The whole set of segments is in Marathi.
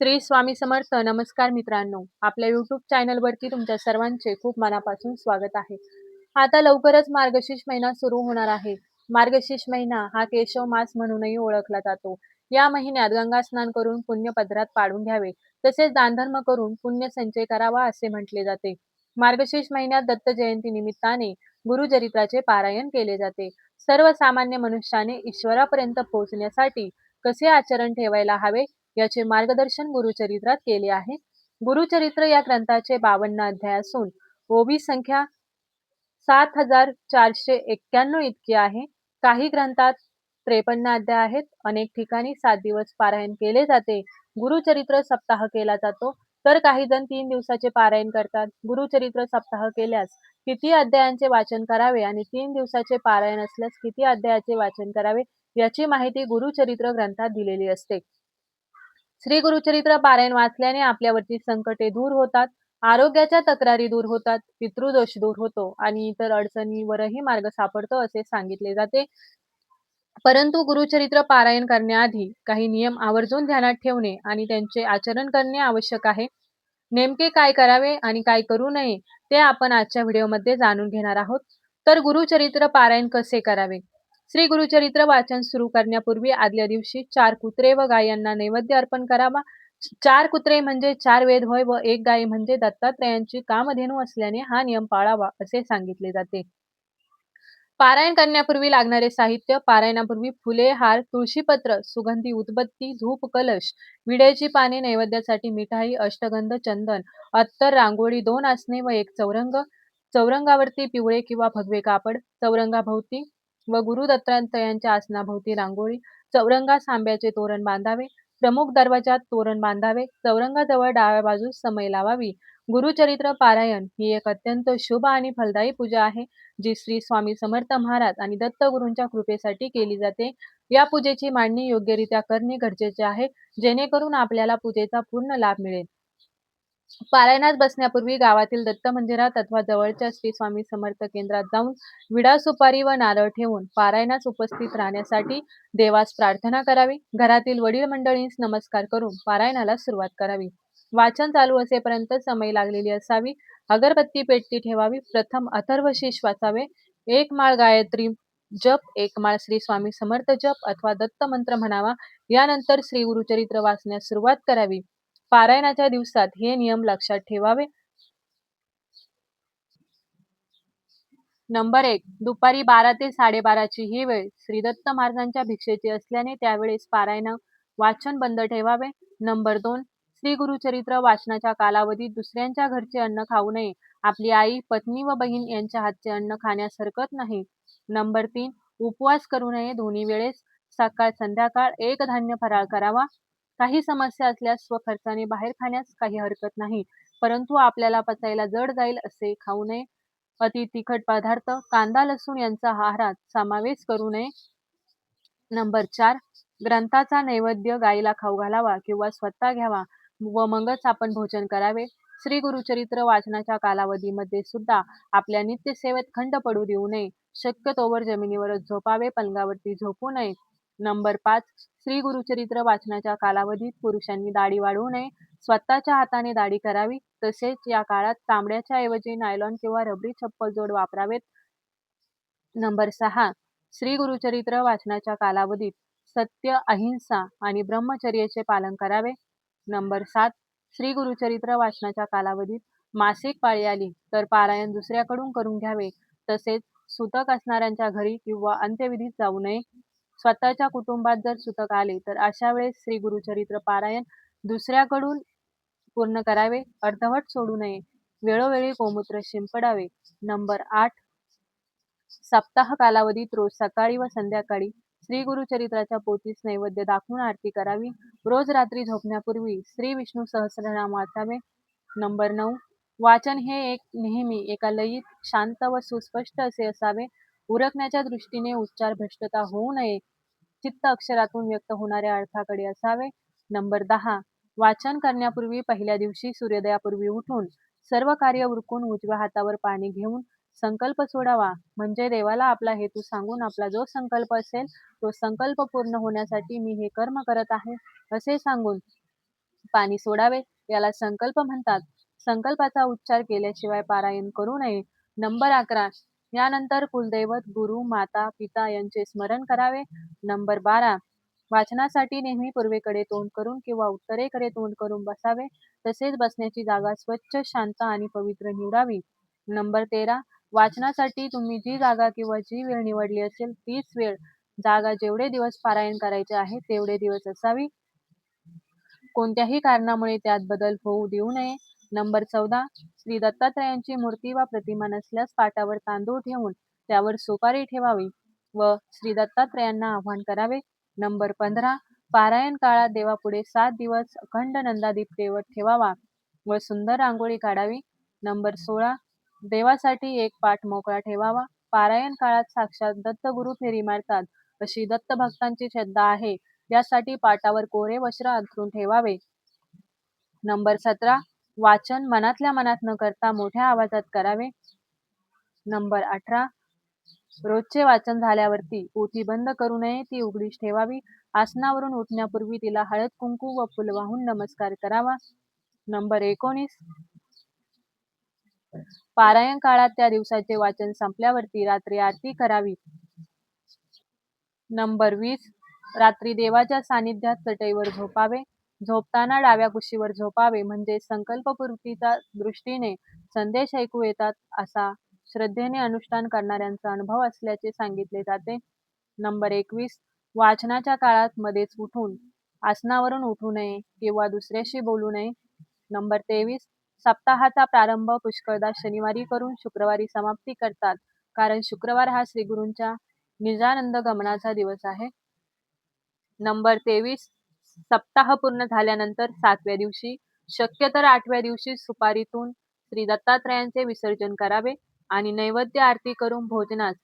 श्री स्वामी समर्थ. नमस्कार मित्रांनो. आपल्या युट्यूब चॅनलवरती तुमच्या सर्वांचे खूप मनापासून स्वागत आहे. आता लवकरच मार्गशीर्ष महिना सुरू होणार आहे. मार्गशीर्ष महिना हा केशव मास म्हणूनही ओळखला जातो. या महिन्यात गंगा स्नान करून पुण्य पदरात पाडून घ्यावे. तसेच दानधर्म करून पुण्य संचय करावा असे म्हटले जाते. मार्गशीर्ष महिन्यात दत्त जयंती निमित्ताने गुरुचरित्राचे पारायण केले जाते. सर्वसामान्य मनुष्याने ईश्वरापर्यंत पोहोचण्यासाठी कसे आचरण ठेवायला हवे? याचे मार्गदर्शन गुरुचरित्रात केले आहे. गुरुचरित्र या ग्रंथाचे बावन्न अध्याय असून ओबी संख्या सात हजार चारशे एक्क्याण्णव इतकी आहे. काही ग्रंथात त्रेपन्न अध्याय आहेत. अनेक ठिकाणी सात दिवस पारायण केले जाते. गुरुचरित्र सप्ताह केला जातो. तर काही जण तीन दिवसाचे पारायण करतात. गुरुचरित्र सप्ताह केल्यास किती अध्यायांचे वाचन करावे आणि तीन दिवसाचे पारायण असल्यास किती अध्यायाचे वाचन करावे याची माहिती गुरुचरित्र ग्रंथात दिलेली असते. श्री गुरुचरित्र पारायण वाचल्याने आपल्यावरती संकटे दूर होतात आरोग्याच्या तक्रारी दूर होतात पितृदोष दूर होतो आणि इतर अडचणीवरही मार्ग सापडतो असे सांगितले जाते. परंतु गुरुचरित्र पारायण करण्याआधी काही नियम आवर्जून ध्यानात ठेवणे आणि त्यांचे आचरण करणे आवश्यक आहे. नेमके काय करावे आणि काय करू नये ते आपण आजच्या व्हिडिओमध्ये जाणून घेणार आहोत. तर गुरुचरित्र पारायण कसे करावे? श्री गुरुचरित्र वाचन सुरू करण्यापूर्वी आदल्या दिवशी चार कुत्रे व गाय यांना नैवेद्य अर्पण करावा. चार कुत्रे म्हणजे चार वेद होय व एक गाय म्हणजे दत्तात्रयांची कामधेनू असल्याने हा नियम पाळावा असे सांगितले जाते. पारायण करण्यापूर्वी लागणारे साहित्य पारायणापूर्वी फुले हार तुळशीपत्र सुगंधी उदबत्ती धूप कलश विड्याची पाने नैवेद्यासाठी मिठाई अष्टगंध चंदन अत्तर रांगोळी दोन आसने व एक चौरंग. चौरंगावरती पिवळे किंवा भगवे कापड चौरंगाभोवती व गुरु दत्तांत यांच्या आसनाभोवती रांगोळी चौरंगा आंब्याचे तोरण बांधावे प्रमुख दरवाजात तोरण बांधावे चौरंगाजवळ डाव्या बाजूस समय लावावी. गुरुचरित्र पारायण ही एक अत्यंत शुभ आणि फलदायी पूजा आहे जी श्री स्वामी समर्थ महाराज आणि दत्तगुरूंच्या कृपेसाठी केली जाते. या पूजेची मांडणी योग्यरित्या करणे गरजेचे आहे जेणेकरून आपल्याला पूजेचा पूर्ण लाभ मिळेल. पारायणात बसण्यापूर्वी गावातील दत्त मंदिरात अथवा जवळच्या श्री स्वामी समर्थ केंद्रात जाऊन विडा सुपारी व नारळ ठेवून पारायणास उपस्थित राहण्यासाठी देवास प्रार्थना करावी. घरातील वडील मंडळींस नमस्कार करून पारायणाला सुरुवात करावी. वाचन चालू असेपर्यंत समय लागलेली असावी. अगरबत्ती पेटती ठेवावी. प्रथम अथर्वशीष वाचावे. एक माळ गायत्री जप एक माळ श्री स्वामी समर्थ जप अथवा दत्त मंत्र म्हणावा. यानंतर श्री गुरुचरित्र वाचण्यास सुरुवात करावी. पारायणाच्या दिवसात हे नियम लक्षात ठेवावे. नंबर एक दुपारी बारा ते साडेबाराची ही वेळ श्रीदत्त महाराजांच्या भिक्षेची असल्याने त्यावेळेस पारायण वाचन बंद ठेवावे. नंबर दोन श्री गुरुचरित्र वाचनाच्या कालावधीत दुसऱ्यांच्या घरचे अन्न खाऊ नये. आपली आई पत्नी व बहीण यांच्या हातचे अन्न खाण्यास हरकत नाही. नंबर तीन उपवास करू नये दोन्ही वेळेस. सकाळ संध्याकाळ एक धान्य फराळ करावा. काही समस्या असल्यास स्वखर्चाने बाहेर खाण्यास काही हरकत नाही. परंतु आपल्याला पचायला जड जाईल असे खाऊ नये. अति तिखट पदार्थ कांदा लसूण यांचा आहारात समावेश करू नये. नंबर चार ग्रंथाचा नैवेद्य गायीला खाऊ घालावा किंवा स्वतः घ्यावा व मगच आपण भोजन करावे. श्री गुरुचरित्र वाचनाच्या कालावधीमध्ये सुद्धा आपल्या नित्यसेवेत खंड पडू देऊ नये. शक्यतोवर जमिनीवरच झोपावे पलंगावरती झोपू नये. नंबर पाच श्री गुरुचरित्र वाचनाच्या कालावधीत पुरुषांनी दाढी वाढवू नये. स्वतःच्या हाताने दाढी करावी. तसेच या काळात तांबड्याच्या ऐवजी नायलॉन किंवा रबरी चप्पल जोड वापरावेत. नंबर सहा श्री गुरुचरित्र वाचनाच्या कालावधीत सत्य अहिंसा आणि ब्रह्मचर्याचे पालन करावे. नंबर सात श्री गुरुचरित्र वाचनाच्या कालावधीत मासिक पाळी आली तर पारायण दुसऱ्याकडून करून घ्यावे. तसेच सुतक असणाऱ्यांच्या घरी किंवा अंत्यविधीत जाऊ नये. स्वतःच्या कुटुंबात जर सुतक आले तर अशा वेळेस श्री गुरुचरित्र पारायण दुसऱ्याकडून पूर्ण करावे अर्धवट सोडू नये. वेळोवेळी गोमूत्र शिंपडावे. नंबर आठ. सप्ताह कालावधीत रोज सकाळी व संध्याकाळी श्री गुरुचरित्राच्या पोतीस नैवेद्य दाखवून आरती करावी. रोज रात्री झोपण्यापूर्वी श्री विष्णू सहस्रनाम वाचावे. नंबर नऊ. वाचन हे एक नेहमी एका लयीत शांत व सुस्पष्ट असे असावे. उरकण्याच्या दृष्टीने उच्चार भ्रष्टता होऊ नये. चित्त अक्षरातून व्यक्त होणाऱ्या अर्थाकडे असावे. नंबर दहा वाचन करण्यापूर्वी पहिल्या दिवशी सूर्योदयापूर्वी उठून सर्व कार्य उरकून उजव्या हातावर पाणी घेऊन संकल्प सोडावा. म्हणजे देवाला आपला हेतू सांगून आपला जो संकल्प असेल तो संकल्प पूर्ण होण्यासाठी मी हे कर्म करत आहे असे सांगून पाणी सोडावे. याला संकल्प म्हणतात. संकल्पाचा उच्चार केल्याशिवाय पारायण करू नये. नंबर अकरा यानंतर कुलदैवत गुरु माता पिता यांचे स्मरण करावे. नंबर बारा. वाचनासाठी नेहमी पूर्वेकडे तोंड करून किंवा उत्तरेकडे तोंड करून बसावे. तसेच बसण्याची जागा स्वच्छ शांत आणि पवित्र निवडावी. नंबर तेरा. वाचनासाठी तुम्ही जी जागा किंवा जी वेळ निवडली असेल तीच वेळ जागा जेवढे दिवस पारायण करायचे आहे तेवढे दिवस असावी. कोणत्याही कारणामुळे त्यात बदल होऊ देऊ नये. नंबर चौदा श्री दत्तात्रयांची मूर्ती वा प्रतिमा नसल्यास पाटावर तांदूळ ठेवून त्यावर सुपारी ठेवावी व श्री दत्तात्रयांना आव्हान करावे. नंबर पंधरा पारायण काळात देवापुढे सात दिवस अखंड नंदादीप देवत ठेवावा व सुंदर रांगोळी काढावी. नंबर सोळा देवासाठी एक पाठ मोकळा ठेवावा. पारायण काळात साक्षात दत्तगुरु फेरी मारतात अशी दत्त भक्तांची श्रद्धा आहे. यासाठी पाटावर कोरे वस्त्र अंथरून ठेवावे. नंबर सतरा वाचन मनातल्या मनात न करता मोठ्या आवाजात करावे. नंबर अठरा. रोजचे वाचन झाल्यावरती पोथी बंद करू नये ती उघडीच ठेवावी. आसनावरून उठण्यापूर्वी तिला हळद कुंकू व फुल वाहून नमस्कार करावा. नंबर एकोणीस. पारायण काळात त्या दिवसाचे वाचन संपल्यावरती रात्री आरती करावी. नंबर वीस. रात्री देवाच्या सानिध्यात चटईवर झोपावे. झोपताना डाव्या कुशीवर झोपावे म्हणजे संकल्पपूर्तीच्या दृष्टीने संदेश ऐकू येतात असा श्रद्धेने अनुष्ठान करणाऱ्यांचा अनुभव असल्याचे सांगितले जाते. नंबर एकवीस. वाचनाच्या काळात मध्येच उठून आसनावरून उठू नये किंवा दुसऱ्याशी बोलू नये. नंबर तेवीस. सप्ताहाचा प्रारंभ पुष्कळदा शनिवारी करून शुक्रवारी समाप्ती करतात कारण शुक्रवार हा श्रीगुरूंच्या निजानंद गमनाचा दिवस आहे. नंबर तेवीस. सप्ताह पूर्ण झाल्यानंतर सातव्या दिवशी शक्य तर आठव्या दिवशी सुपारीतून श्री दत्तात्रयांचे विसर्जन करावे आणि नैवेद्य आरती करून भोजनास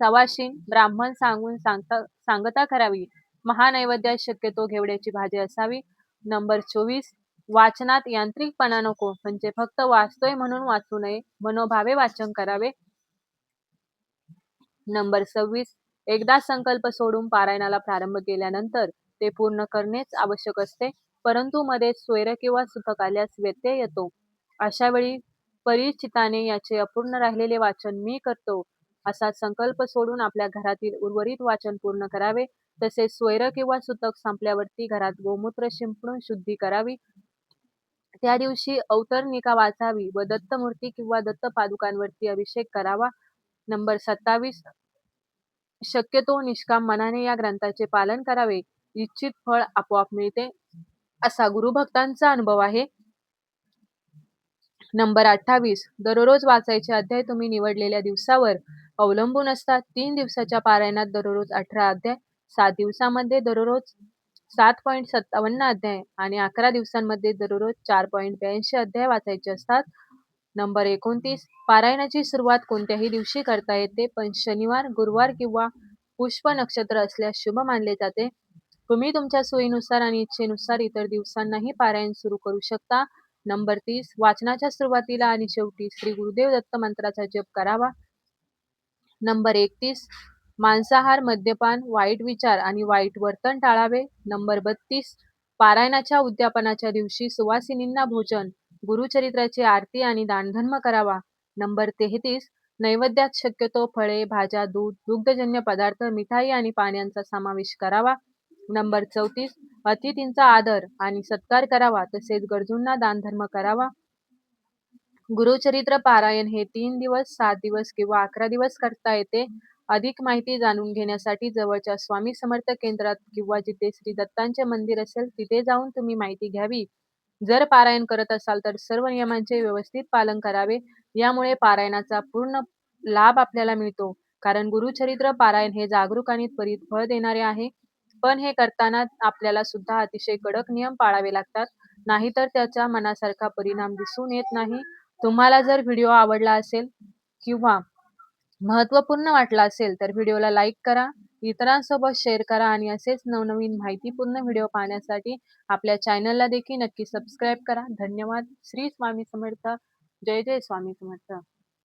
सवाशीन ब्राह्मण सांगून सांगता सांगता करावी. महानैवेद्यात शक्यतो घेवड्याची भाजी असावी. नंबर चोवीस वाचनात यांत्रिकपणा नको म्हणजे फक्त वाचतोय म्हणून वाचू नये मनोभावे वाचन करावे. नंबर सव्वीस एकदा संकल्प सोडून पारायणाला प्रारंभ केल्यानंतर ते पूर्ण करणेच आवश्यक असते. परंतु मध्ये स्वैर किंवा सुतक आल्यास व्यत्यय येतो. अशा वेळी परिचिताने याचे अपूर्ण राहिलेले वाचन मी करतो. असा संकल्प सोडून आपल्या घरातील उर्वरित वाचन पूर्ण करावे. तसेच स्वैर किंवा सुतक संपल्यावरती घरात गोमूत्र शिंपडून शुद्धी करावी. त्या दिवशी अवतरणिका वाचावी व दत्तमूर्ती किंवा दत्त पादुकांवरती अभिषेक करावा. नंबर सत्तावीस. शक्यतो निष्काम मनाने या ग्रंथाचे पालन करावे. इच्छित फळ आपोआप मिळते असा गुरुभक्तांचा अनुभव आहे. नंबर अठ्ठावीस. दररोज वाचायचे अध्याय तुम्ही निवडलेल्या दिवसावर अवलंबून असतात. तीन दिवसाच्या पारायणात दररोज अठरा अध्याय सात दिवसामध्ये दररोज सात पॉईंट सत्तावन्न अध्याय आणि अकरा दिवसांमध्ये दररोज चार पॉईंट ब्याऐंशी अध्याय वाचायचे असतात. नंबर एकोणतीस. पारायणाची सुरुवात कोणत्याही दिवशी करता येते पण शनिवार गुरुवार किंवा पुष्प नक्षत्र असल्यास शुभ मानले जाते. तुम्ही तुमच्या सोयीनुसार आणि इच्छेनुसार इतर दिवसांनाही पारायण सुरू करू शकता. नंबर तीस. वाचनाच्या सुरुवातीला आणि शेवटी श्री गुरुदेव दत्त मंत्राचा जप करावा. नंबर एकतीस. मांसाहार मद्यपान वाईट विचार आणि वाईट वर्तन टाळावे. नंबर बत्तीस. पारायणाच्या उद्यापनाच्या दिवशी सुवासिनींना भोजन गुरुचरित्राची आरती आणि दानधर्म करावा. नंबर तेहतीस नैवेद्यात शक्यतो फळे भाज्या दूध दुग्धजन्य पदार्थ मिठाई आणि पाण्याचा समावेश करावा. नंबर चौतीस अतिथींचा आदर आणि सत्कार करावा तसेच गरजूंना दानधर्म करावा. गुरुचरित्र पारायण हे तीन दिवस सात दिवस किंवा अकरा दिवस करता येते. अधिक माहिती जाणून घेण्यासाठी जवळच्या स्वामी समर्थ केंद्रात किंवा जिथे श्री दत्तांचे मंदिर असेल तिथे जाऊन तुम्ही माहिती घ्यावी. जर पारायण करत असाल तर सर्व नियमांचे व्यवस्थित पालन करावे. यामुळे पारायणाचा पूर्ण लाभ आपल्याला मिळतो. कारण गुरुचरित्र पारायण हे जागरूक आणि त्वरित फळ देणारे आहे. पण हे करताना आपल्याला सुद्धा अतिशय कडक नियम पाळावे लागतात. नाहीतर त्याचा मनासारखा परिणाम दिसून येत नाही. तुम्हाला जर व्हिडिओ आवडला असेल किंवा महत्त्वपूर्ण वाटला असेल तर व्हिडिओला लाईक करा. इतरांसोबत शेअर करा आणि असेच नवनवीन माहितीपूर्ण व्हिडिओ पाहण्यासाठी आपल्या चॅनलला देखील नक्की सबस्क्राईब करा. धन्यवाद. श्री स्वामी समर्थ. जय जय स्वामी समर्थ.